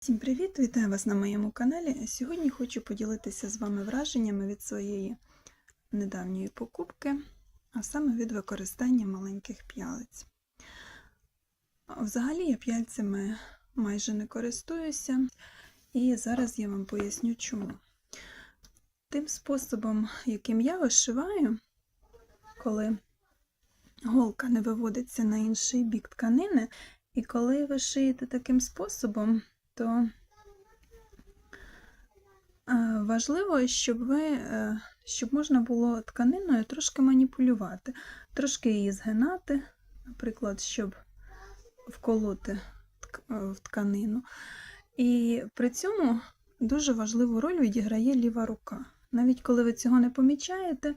Всім привіт! Вітаю вас на моєму каналі. Сьогодні хочу поділитися з вами враженнями від своєї недавньої покупки, а саме від використання маленьких п'ялиць. Взагалі я п'яльцями майже не користуюся, і зараз я вам поясню чому. Тим способом, яким я вишиваю, коли голка не виводиться на інший бік тканини, і коли ви шиєте таким способом, то е, важливо, щоб ви, е, щоб можна було тканиною трошки маніпулювати, трошки її згинати, наприклад, щоб вколоти е, в тканину. І при цьому дуже важливу роль відіграє ліва рука. Навіть коли ви цього не помічаєте,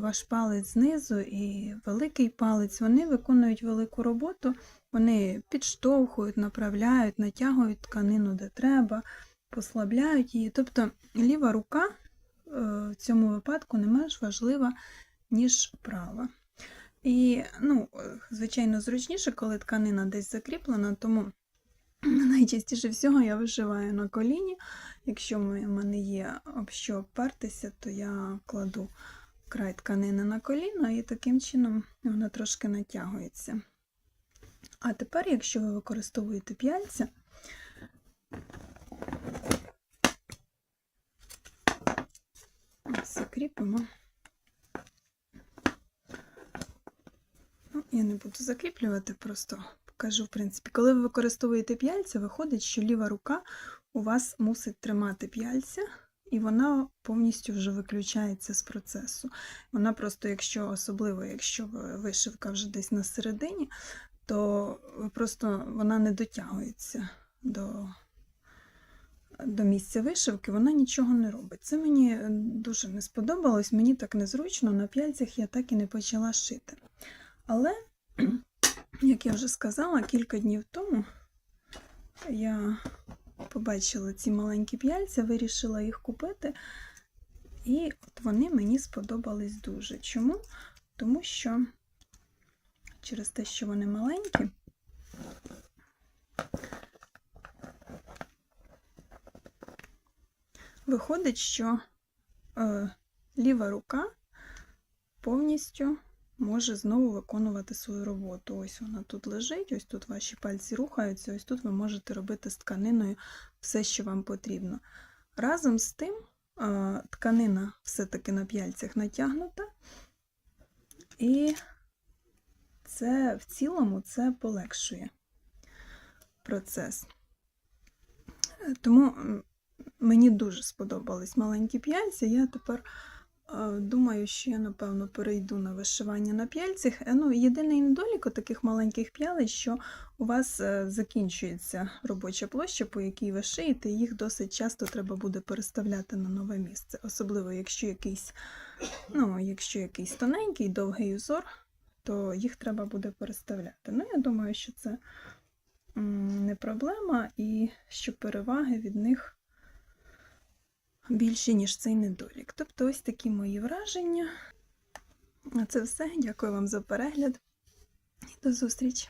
ваш палець знизу і великий палець вони виконують велику роботу. Вони підштовхують, направляють, натягують тканину де треба, послабляють її. Тобто ліва рука е, в цьому випадку не менш важлива, ніж права. І, ну, е, звичайно, зручніше, коли тканина десь закріплена, тому найчастіше всього я вишиваю на коліні. Якщо в мене є об що опертися, то я кладу край тканини на коліно і таким чином вона трошки натягується. А тепер, якщо ви використовуєте п'яльця, закріпимо. Ну, я не буду закріплювати, просто покажу, в принципі. Коли ви використовуєте п'яльця, виходить, що ліва рука у вас мусить тримати п'яльця, і вона повністю вже виключається з процесу. Вона просто, якщо особливо, якщо вишивка вже десь на середині, то просто вона не дотягується до, до місця вишивки, вона нічого не робить. Це мені дуже не сподобалось, мені так незручно, на п'яльцях я так і не почала шити. Але, як я вже сказала, кілька днів тому я побачила ці маленькі п'яльця, вирішила їх купити, і от вони мені сподобались дуже. Чому? Тому що через те, що вони маленькі. Виходить, що е, ліва рука повністю може знову виконувати свою роботу. Ось вона тут лежить, ось тут ваші пальці рухаються, ось тут ви можете робити з тканиною все, що вам потрібно. Разом з тим, е, тканина все-таки на п'яльцях натягнута, і це в цілому це полегшує процес. Тому мені дуже сподобались маленькі п'яльці. Я тепер е, думаю, що я, напевно, перейду на вишивання на п'яльцях. Е, Ну, єдиний недолік у таких маленьких п'ялиць, що у вас е, закінчується робоча площа, по якій ви шиєте, їх досить часто треба буде переставляти на нове місце. Особливо, якщо якийсь, ну, якщо якийсь тоненький, довгий узор, то їх треба буде переставляти. Ну, я думаю, що це не проблема, і що переваги від них більші, ніж цей недолік. Тобто, ось такі мої враження. А це все. Дякую вам за перегляд і до зустрічі!